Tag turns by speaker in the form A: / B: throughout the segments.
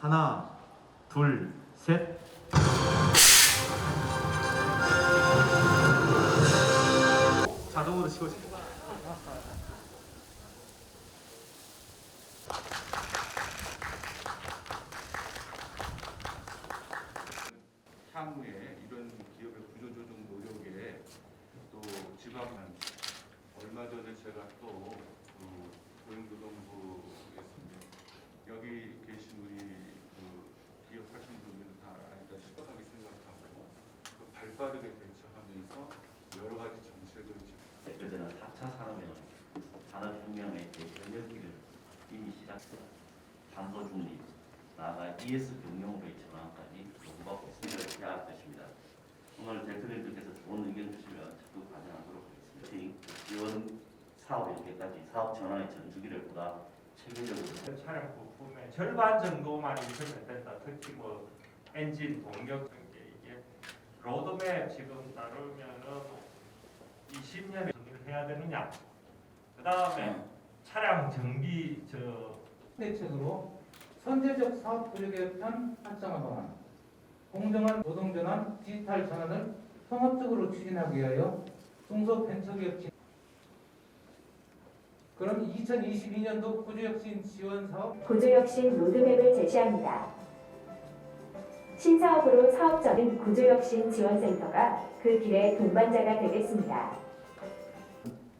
A: 하나, 둘, 셋. 자동으로 씌워집니다.
B: 향후에 이런 기업의 구조조정 노력에 또 지방한 얼마 전에 제가 또그 고용노동부에서는 여기 계신 우리 그 기업 하신 분들은 다 아니다 심각하게 생각하고 그 발빠르게 대처하면서 여러 가지 정책을 지금
C: 그때는 4차 산업혁명, 산업혁명의 대변혁기를 이미 시작했어요. 탄소 중립, 나아가 ES 경영으로의 전환까지 요구받고 있습니다. 해야 할 것입니다. 오늘 대표님들께서 좋은 의견 주시면 적극 반영하도록 하겠습니다. 지원 사업 연계까지 사업 전환의 전주기를 보다 체계적으로
D: 그 차량 부품의 절반 정도만 있으면 된다. 특히 뭐 엔진 동력 로드맵 지금 따르면은 20년에 정리를 해야 되느냐. 그 다음에 차량 정비 저
E: 대책으로 선제적 사업 구조 개편 활성화 방안, 공정한 노동 전환, 디지털 전환을 통합적으로 추진하기 위하여 중소벤처기업 진- 그럼 2022년도 구조혁신 지원 사업
F: 구조혁신 로드맵을 제시합니다. 신사업으로 사업자는 구조혁신 지원센터가 그 길의 동반자가 되겠습니다.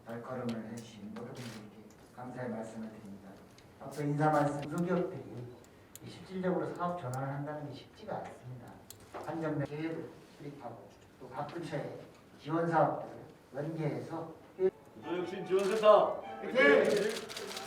G: 발걸음을 해주신 모든 분들께 감사의 말씀을 드립니다. 앞서 인사 말씀 중소기업들이 이 실질적으로 사업 전환을 한다는 게 쉽지가 않습니다. 한정된 계획을 수립하고 또 각 부처의 지원 사업들을 연계해서
A: 구조혁신 지원센터.
G: 화이팅!